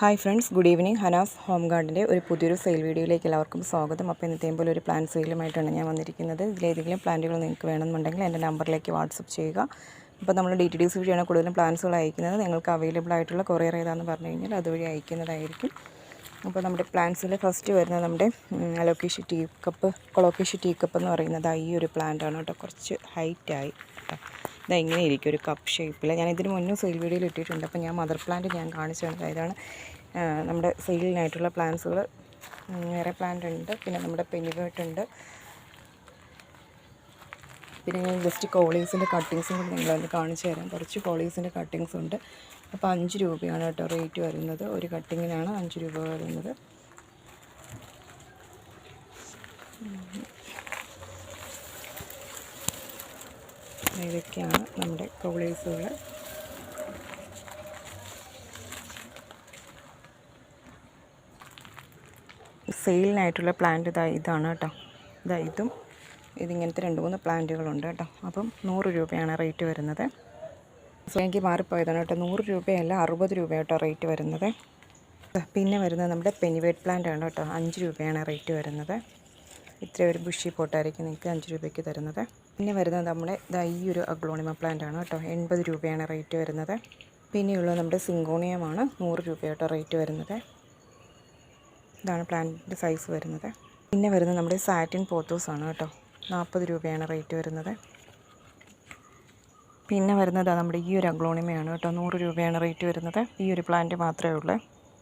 Hi friends good evening Hanas home ഗാർഡിന്റെ ഒരു പുതിയൊരു sale വീഡിയോയിലേക്ക് എല്ലാവർക്കും സ്വാഗതം. അപ്പോൾ ഇന്നത്തെയും പോലെ ഒരു പ്ലാൻ സെയിലുമായിട്ടാണ് ഞാൻ വന്നിരിക്കുന്നത്. ഇതിലേതെങ്കിലും പ്ലാന്റുകൾ നിങ്ങൾക്ക് വേണമെന്നുണ്ടെങ്കിൽ എന്റെ നമ്പറിലേക്ക് വാട്സപ്പ് ചെയ്യുക. അപ്പോൾ നമ്മൾ ഡി ടി ഡി സി വഴിയാണ് കൂടുതലും പ്ലാൻസുകൾ അയക്കുന്നത്. നിങ്ങൾക്ക് അവൈലബിൾ ആയിട്ടുള്ള കൊറിയർ ഏതാണെന്ന് പറഞ്ഞു കഴിഞ്ഞാൽ അതുവഴി അയക്കുന്നതായിരിക്കും. അപ്പോൾ നമ്മുടെ പ്ലാന്റ്സിൽ ഫസ്റ്റ് വരുന്നത് നമ്മുടെ alocasia tea cup colocasia tea cup എന്ന് പറയുന്നത് ഈ ഒരു പ്ലാന്റാണ് കേട്ടോ. കുറച്ച് ഹൈറ്റായി കേട്ടോ. ഇതാ ഇങ്ങനെ ഇരിക്കും ഒരു കപ്പ് ഷേപ്പിൽ ഞാൻ ഇതിന് മുന്നേ സെയിൽ വീഡിയോയിൽ ഇട്ടിട്ടുണ്ട്. അപ്പോൾ ഞാൻ മദർ പ്ലാന്റ് ഞാൻ കാണിച്ചു തന്നത്. ഇതാണ് നമ്മുടെ സെയിലിനായിട്ടുള്ള പ്ലാന്റ്സുകൾ വേറെ പ്ലാന്റ് ഉണ്ട്. പിന്നെ നമ്മുടെ പെനിവേട്ടുണ്ട് പിന്നെ ഞാൻ ജസ്റ്റ് കോളീസിന്റെ കട്ടിങ്സും കൂടി നിങ്ങളൊന്ന് കാണിച്ചു തരാം. കുറച്ച് കോളീസിന്റെ കട്ടിങ്സ് ഉണ്ട്. അപ്പോൾ അഞ്ച് രൂപയാണ് കേട്ടോ റേറ്റ് വരുന്നത്. ഒരു കട്ടിങ്ങിനാണ് അഞ്ച് രൂപ വരുന്നത്. ഇതൊക്കെയാണ് നമ്മുടെ കൗളേഴ്സുകൾ സെയിലിനായിട്ടുള്ള പ്ലാന്റ് ഇതാ ഇതാണ് കേട്ടോ. ഇതാ ഇതും ഇതിങ്ങനത്തെ രണ്ട് മൂന്ന് പ്ലാന്റുകളുണ്ട് കേട്ടോ. അപ്പം നൂറ് രൂപയാണ് റേറ്റ് വരുന്നത്. സോ എനിക്ക് മാറിപ്പോയതാണ് കേട്ടോ. നൂറ് രൂപയല്ല അറുപത് രൂപ കേട്ടോ റേറ്റ് വരുന്നത്. പിന്നെ വരുന്നത് നമ്മുടെ പെനിവേഡ് പ്ലാന്റ് ആണ് കേട്ടോ. അഞ്ച് രൂപയാണ് റേറ്റ് വരുന്നത്. ഇത്ര ഒരു ബുഷി പോട്ടായിരിക്കും നിങ്ങൾക്ക് അഞ്ച് രൂപയ്ക്ക് തരുന്നത്. പിന്നെ വരുന്നത് നമ്മുടെ ഇതാ ഈ ഒരു അഗ്ലോണിമ പ്ലാന്റ് ആണ് കേട്ടോ. എൺപത് രൂപയാണ് റേറ്റ് വരുന്നത്. പിന്നെയുള്ളത് നമ്മുടെ സിങ്കോണിയമാണ് നൂറ് രൂപ കേട്ടോ റേറ്റ് വരുന്നത്. ഇതാണ് പ്ലാന്റിന്റെ സൈസ് വരുന്നത്. പിന്നെ വരുന്നത് നമ്മുടെ സാറ്റിൻ പോത്തോസ് ആണ് കേട്ടോ. നാൽപ്പത് രൂപയാണ് റേറ്റ് വരുന്നത്. പിന്നെ വരുന്നത് നമ്മുടെ ഈ ഒരു അഗ്ലോണിമയാണ് കേട്ടോ. നൂറ് രൂപയാണ് റേറ്റ് വരുന്നത്. ഈ ഒരു പ്ലാന്റ് മാത്രമേ ഉള്ളൂ.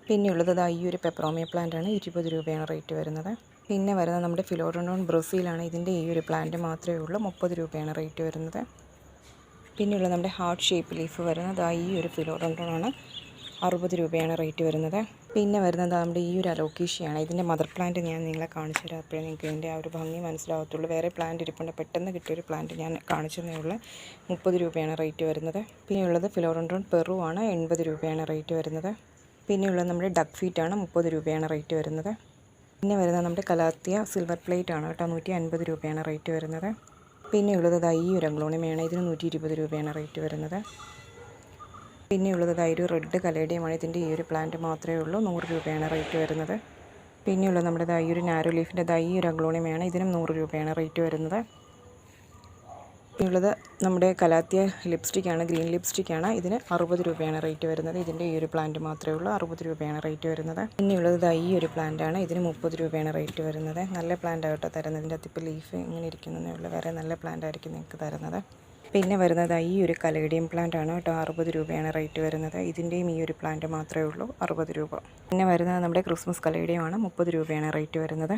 പിന്നെയുള്ളത് ഈ ഒരു പെപ്രോമിയ പ്ലാന്റ് ആണ്. ഇരുപത് രൂപയാണ് റേറ്റ് വരുന്നത്. പിന്നെ വരുന്നത് നമ്മുടെ ഫിലോഡോൺ ബ്രസീലാണ് ഇതിന്റെ ഈ ഒരു പ്ലാന്റ് മാത്രമേ ഉള്ളൂ. മുപ്പത് രൂപയാണ് റേറ്റ് വരുന്നത്. പിന്നെയുള്ള നമ്മുടെ ഹാർട്ട് ഷേപ്പ് ലീഫ് വരുന്നത് ഈ ഒരു ഫിലോഡോൺ അറുപത് രൂപയാണ് റേറ്റ് വരുന്നത്. പിന്നെ വരുന്നത് നമ്മുടെ ഈ ഒരു അലോക്കീഷയാണ് ഇതിന്റെ മദർ പ്ലാന്റ് ഞാൻ നിങ്ങളെ കാണിച്ചു തരാം. അപ്പോഴേ നിങ്ങൾക്ക് ഇതിന്റെ ആ ഒരു ഭംഗി മനസ്സിലാവത്തുള്ളൂ. വേറെ പ്ലാന്റ് ഇരിപ്പുണ്ട്. പെട്ടെന്ന് കിട്ടിയൊരു പ്ലാന്റ് ഞാൻ കാണിച്ചു ഉള്ളൂ. മുപ്പത് രൂപയാണ് റേറ്റ് വരുന്നത്. പിന്നെയുള്ളത് ഫിലോറോണ്ടോൺ പെറു ആണ്. എൺപത് രൂപയാണ് റേറ്റ് വരുന്നത്. പിന്നെയുള്ളത് നമ്മുടെ ഡക്ക് ഫീറ്റാണ്. മുപ്പത് രൂപയാണ് റേറ്റ് വരുന്നത്. പിന്നെ വരുന്നത് നമ്മുടെ കലാത്തിയ സിൽവർ പ്ലേറ്റ് ആണ് കേട്ടോ. നൂറ്റി അൻപത് രൂപയാണ് റേറ്റ് വരുന്നത്. പിന്നെ ഉള്ളത് ഈ ഒരു അഗ്ലോണിമയാണ് ഇതിന് നൂറ്റി ഇരുപത് രൂപയാണ് റേറ്റ് വരുന്നത്. പിന്നെ ഉള്ളത് ഒരു റെഡ് കലേഡിയമാണ്. ഇതിന്റെ ഈ ഒരു പ്ലാന്റ് മാത്രമേ ഉള്ളൂ. നൂറ് രൂപയാണ് റേറ്റ് വരുന്നത്. പിന്നെയുള്ളത് നമ്മുടെ ഈ ഒരു നാരോ ലീഫിന്റെ ഈ ഒരു അഗ്ലോണിമയാണ് ഇതിനും നൂറ് രൂപയാണ് റേറ്റ് വരുന്നത്. പിന്നെയുള്ളത് നമ്മുടെ കലാത്തിയ ലിപ്സ്റ്റിക്കാണ് ഗ്രീൻ ലിപ്സ്റ്റിക്കാണ്. ഇതിന് അറുപത് രൂപയാണ് റേറ്റ് വരുന്നത്. ഇതിന്റെ ഈ ഒരു പ്ലാന്റ് മാത്രമേ ഉള്ളൂ. അറുപത് രൂപയാണ് റേറ്റ് വരുന്നത്. പിന്നെയുള്ളത് ഇതാ ഈ ഒരു പ്ലാന്റാണ്. ഇതിന് മുപ്പത് രൂപയാണ് റേറ്റ് വരുന്നത്. നല്ല പ്ലാന്റ് ആട്ടോ തരുന്നത്. ഇതിന്റെ അകത്ത് ഇപ്പോൾ ലീഫ് ഇങ്ങനെ ഇരിക്കുന്നതേ ഉള്ളൂ. വേറെ നല്ല പ്ലാന്റ് ആയിരിക്കും നിങ്ങൾക്ക് തരുന്നത്. പിന്നെ വരുന്നത് ഈ ഒരു കലേഡിയം പ്ലാന്റ് ആണ് കേട്ടോ. അറുപത് രൂപയാണ് റേറ്റ് വരുന്നത്. ഇതിന്റെയും ഈ ഒരു പ്ലാന്റ് മാത്രമേ ഉള്ളൂ. അറുപത് രൂപ. പിന്നെ വരുന്നത് നമ്മുടെ ക്രിസ്മസ് കലേഡിയം ആണ് മുപ്പത് രൂപയാണ് റേറ്റ് വരുന്നത്.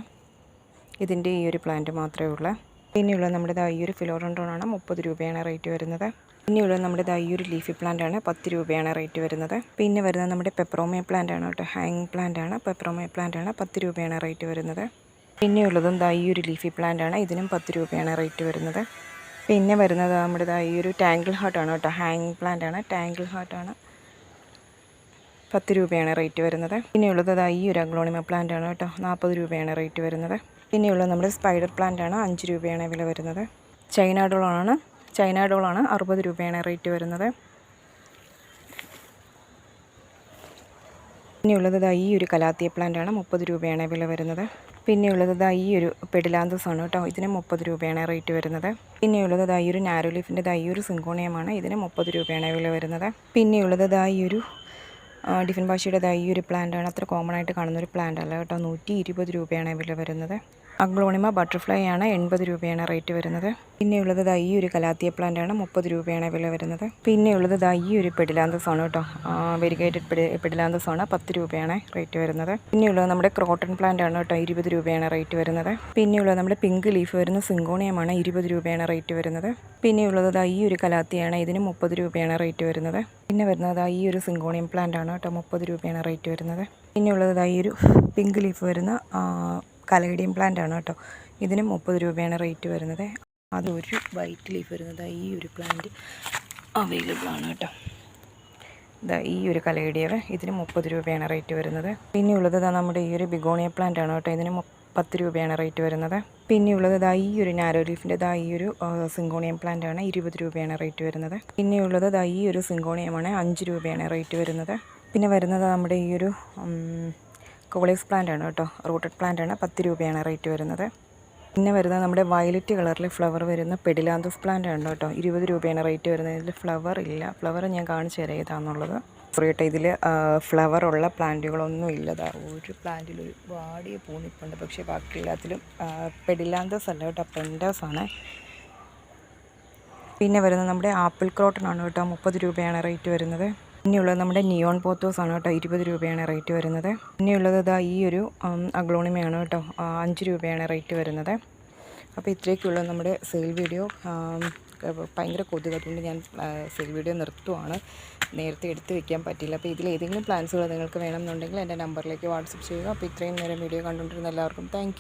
ഇതിന്റെ ഈ ഒരു പ്ലാന്റ് മാത്രമേ ഉള്ളൂ. പിന്നെയുള്ളത് നമ്മുടെ ഈ ഒരു ഫിലോറോണ്ടോൺ ആണ് മുപ്പത് രൂപയാണ് റേറ്റ് വരുന്നത്. പിന്നെയുള്ളത് നമ്മുടെ ഈ ഒരു ലീഫി പ്ലാന്റ് ആണ് പത്ത് രൂപയാണ് റേറ്റ് വരുന്നത്. പിന്നെ വരുന്നത് നമ്മുടെ പെപ്രോമിയ പ്ലാന്റ് ആണ് കേട്ടോ. ഹാങ് പ്ലാന്റ് ആണ് പെപ്രോമിയ പ്ലാന്റ് ആണ് പത്ത് രൂപയാണ് റേറ്റ് വരുന്നത്. പിന്നെയുള്ളതും ഈ ഒരു ലീഫി പ്ലാന്റ് ആണ് ഇതിനും പത്ത് രൂപയാണ് റേറ്റ് വരുന്നത്. പിന്നെ വരുന്നത് നമ്മുടെ ഈ ഒരു ടാങ്കിൾ ഹാർട്ടാണ് കേട്ടോ. ഹാങ് പ്ലാന്റ് ആണ് ടാങ്കിൾ ഹാർട്ട് ആണ് പത്ത് രൂപയാണ് റേറ്റ് വരുന്നത്. പിന്നെയുള്ളത് ഈ ഒരു അഗ്ലോണിമ പ്ലാന്റ് ആണ് കേട്ടോ. നാൽപ്പത് രൂപയാണ് റേറ്റ് വരുന്നത്. പിന്നെയുള്ളത് നമ്മുടെ സ്പൈഡർ പ്ലാന്റ് ആണ് അഞ്ച് രൂപയാണ് വില വരുന്നത്. ചൈന ഡോളാണ് ചൈന ഡോളാണ് അറുപത് രൂപയാണ് റേറ്റ് വരുന്നത്. പിന്നെയുള്ളത് ഇതാ ഈ ഒരു കലാത്തിയ പ്ലാന്റ് ആണ് മുപ്പത് രൂപയാണ് വില വരുന്നത്. പിന്നെയുള്ളത് ഇതാ ഈ ഒരു പെഡിലാന്തസ് ആണ് കേട്ടോ. ഇതിന് മുപ്പത് രൂപയാണ് റേറ്റ് വരുന്നത്. പിന്നെയുള്ളത് ഇതാ ഈ ഒരു നാരോ ലീഫിന്റെ ദാ ഈ ഒരു സിങ്കോണിയമാണ്. ഇതിന് മുപ്പത് രൂപയാണ് വില വരുന്നത്. പിന്നെയുള്ളത് ഇതാ ഈ ഒരു ഡിഫൻ ഭാഷയുടെ ദാ ഈ ഒരു പ്ലാന്റ് ആണ്. അത്ര കോമൺ ആയിട്ട് കാണുന്ന ഒരു പ്ലാന്റ് അല്ല കേട്ടോ. നൂറ്റി ഇരുപത് രൂപയാണ് വില വരുന്നത്. അഗ്ലോണിമ ബട്ടർഫ്ലൈ ആണ് എൺപത് രൂപയാണ് റേറ്റ് വരുന്നത്. പിന്നെയുള്ളത് ദാ ഈ ഒരു കലാത്തിയ പ്ലാന്റ് ആണ് മുപ്പത് രൂപയാണ് വില വരുന്നത്. പിന്നെയുള്ളത് ദാ ഈ ഒരു പെഡിലാന്തസ് ആണ് കേട്ടോ. വെരിഗേറ്റഡ് പെഡിലാന്തസ് ആണ് പത്ത് രൂപയാണ് റേറ്റ് വരുന്നത്. പിന്നെയുള്ളത് നമ്മുടെ ക്രോട്ടൺ പ്ലാന്റ് ആണ് കേട്ടോ ഇരുപത് രൂപയാണ് റേറ്റ് വരുന്നത്. പിന്നെയുള്ളത് നമ്മുടെ പിങ്ക് ലീഫ് വരുന്ന സിങ്കോണിയമാണ് ഇരുപത് രൂപയാണ് റേറ്റ് വരുന്നത്. പിന്നെയുള്ളത് ദാ ഈ ഒരു കലാത്തിയാണ് ഇതിന് മുപ്പത് രൂപയാണ് റേറ്റ് വരുന്നത്. പിന്നെ വരുന്നത് ഈ ഒരു സിങ്കോണിയം പ്ലാന്റ് ആണ് കേട്ടോ മുപ്പത് രൂപയാണ് റേറ്റ് വരുന്നത്. പിന്നെയുള്ളത് ഈ ഒരു പിങ്ക് ലീഫ് വരുന്ന കലേഡിയം പ്ലാന്റ് ആണ് കേട്ടോ. ഇതിന് മുപ്പത് രൂപയാണ് റേറ്റ് വരുന്നത്. അതൊരു വൈറ്റ് ലീഫ് വരുന്നത്. ഈ ഒരു പ്ലാന്റ് അവൈലബിൾ ആണ് കേട്ടോ. ഇതാ ഈ ഒരു കലേഡിയവ് ഇതിന് മുപ്പത് രൂപയാണ് റേറ്റ് വരുന്നത്. പിന്നെയുള്ളത് ദാ നമ്മുടെ ഈ ഒരു ബിഗോണിയ പ്ലാന്റ് ആണ് കേട്ടോ. ഇതിന് പത്ത് രൂപയാണ് റേറ്റ് വരുന്നത്. പിന്നെയുള്ളത് ഇതാ ഈ ഒരു നാരോ ലീഫിന്റെ ഇതാ ഈ ഒരു സിങ്കോണിയം പ്ലാന്റ് ആണ് ഇരുപത് രൂപയാണ് റേറ്റ് വരുന്നത്. പിന്നെയുള്ളത് ഇതാ ഈ ഒരു സിങ്കോണിയമാണ് അഞ്ച് രൂപയാണ് റേറ്റ് വരുന്നത്. പിന്നെ വരുന്നത് നമ്മുടെ ഈ ഒരു കോളേസ് പ്ലാന്റ് ആണ് കേട്ടോ. റൂട്ടഡ് പ്ലാന്റ് ആണ്. പത്ത് രൂപയാണ് റേറ്റ് വരുന്നത്. പിന്നെ വരുന്നത് നമ്മുടെ വയലറ്റ് കളറിൽ ഫ്ലവർ വരുന്ന പെഡിലാന്തസ് പ്ലാന്റ് ആണ് കേട്ടോ. ഇരുപത് രൂപയാണ് റേറ്റ് വരുന്നത്. ഇതിൽ ഫ്ലവർ ഇല്ല. ഫ്ലവർ ഞാൻ കാണിച്ചു തരാം ഏതാണെന്നുള്ളത് സോറി ഇതിൽ ഫ്ലവർ ഉള്ള പ്ലാന്റുകളൊന്നും ഇല്ലതാ ഒരു പ്ലാന്റിൽ ഒരു വാടിയ പൂ നിൽപ്പുണ്ട് പക്ഷേ ബാക്കി എല്ലാത്തിലും പെഡിലാന്തസ് അല്ല കേട്ടോ. പെൻഡാസ് ആണ്. പിന്നെ വരുന്നത് നമ്മുടെ ആപ്പിൾ ക്രോട്ടൺ ആണ് കേട്ടോ. മുപ്പത് രൂപയാണ് റേറ്റ് വരുന്നത്. പിന്നെയുള്ളത് നമ്മുടെ നിയോൺ പോത്തോസ് ആണ് കേട്ടോ. ഇരുപത് രൂപയാണ് റേറ്റ് വരുന്നത്. പിന്നെയുള്ളത് ഇതാ ഈ ഒരു അഗ്ലോണിമയാണ് കേട്ടോ. അഞ്ച് രൂപയാണ് റേറ്റ് വരുന്നത്. അപ്പോൾ ഇത്രയൊക്കെയുള്ള നമ്മുടെ സെയിൽ വീഡിയോ ഭയങ്കര കൊതുക് അതുകൊണ്ട് ഞാൻ സെയിൽ വീഡിയോ നിർത്തുവാണ്. നേരത്തെ എടുത്ത് വെക്കാൻ പറ്റില്ല അപ്പോൾ ഇതിൽ ഏതെങ്കിലും പ്ലാൻസുകൾ നിങ്ങൾക്ക് വേണമെന്നുണ്ടെങ്കിൽ എന്റെ നമ്പറിലേക്ക് വാട്സപ്പ് ചെയ്യുക. അപ്പോൾ ഇത്രയും നേരം വീഡിയോ കണ്ടുകൊണ്ടിരുന്ന എല്ലാവർക്കും താങ്ക്